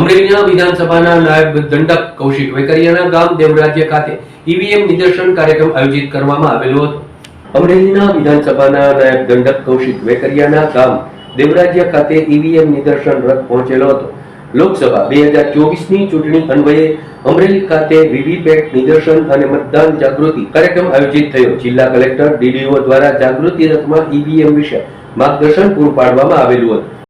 અમરેલીના વિધાનસભાના નાયબ દંડક કૌશિક વેકરિયાના ગામ દેવરાજ્ય ખાતે ઈવીએમ નિદર્શન કાર્યક્રમ આયોજિત કરવામાં આવેલો હતો. અમરેલીના વિધાનસભાના નાયબ દંડક કૌશિક વેકરિયાના ગામ દેવરાજ્ય ખાતે ઈવીએમ નિદર્શન રથ પહોંચેલો હતો. લોકસભા બે હજાર ચોવીસની ચૂંટણી અન્વયે અમરેલી ખાતે વીવીપેટ નિદર્શન અને મતદાન જાગૃતિ કાર્યક્રમ આયોજિત થયો. જિલ્લા કલેક્ટર ડીડીઓ દ્વારા જાગૃતિ રથમાં ઈવીએમ વિશે માર્ગદર્શન પૂરું પાડવામાં આવેલું હતું.